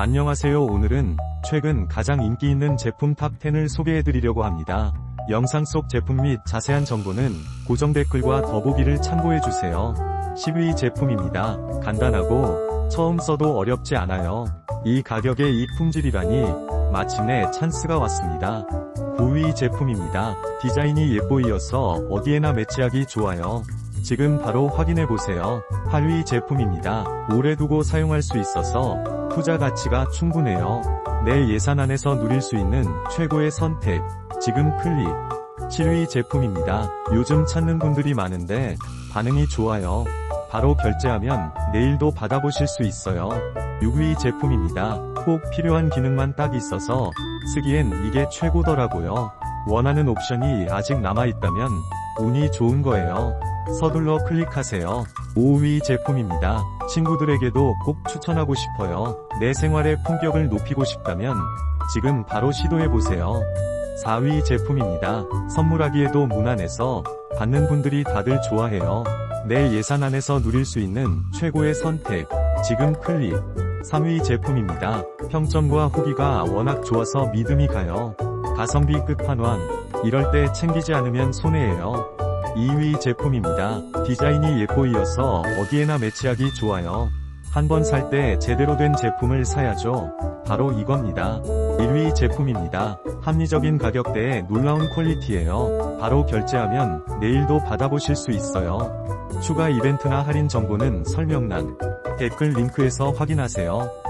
안녕하세요 오늘은 최근 가장 인기 있는 제품 탑10을 소개해드리려고 합니다. 영상 속 제품 및 자세한 정보는 고정 댓글과 더보기를 참고해주세요. 10위 제품입니다. 간단하고 처음 써도 어렵지 않아요. 이 가격에 이 품질이라니 마침내 찬스가 왔습니다. 9위 제품입니다. 디자인이 예뻐이어서 어디에나 매치하기 좋아요. 지금 바로 확인해보세요. 8위 제품입니다. 오래 두고 사용할 수 있어서 투자 가치가 충분해요. 내 예산 안에서 누릴 수 있는 최고의 선택. 지금 클릭. 7위 제품입니다. 요즘 찾는 분들이 많은데 반응이 좋아요. 바로 결제하면 내일도 받아보실 수 있어요. 6위 제품입니다. 꼭 필요한 기능만 딱 있어서 쓰기엔 이게 최고더라고요. 원하는 옵션이 아직 남아있다면 운이 좋은 거예요. 서둘러 클릭하세요. 5위 제품입니다. 친구들에게도 꼭 추천하고 싶어요. 내 생활의 품격을 높이고 싶다면 지금 바로 시도해보세요. 4위 제품입니다. 선물하기에도 무난해서 받는 분들이 다들 좋아해요. 내 예산 안에서 누릴 수 있는 최고의 선택. 지금 클릭. 3위 제품입니다. 평점과 후기가 워낙 좋아서 믿음이 가요. 가성비 끝판왕. 이럴 때 챙기지 않으면 손해예요. 2위 제품입니다. 디자인이 예뻐이어서 어디에나 매치하기 좋아요. 한번 살 때 제대로 된 제품을 사야죠. 바로 이겁니다. 1위 제품입니다. 합리적인 가격대에 놀라운 퀄리티예요. 바로 결제하면 내일도 받아보실 수 있어요. 추가 이벤트나 할인 정보는 설명란, 댓글 링크에서 확인하세요.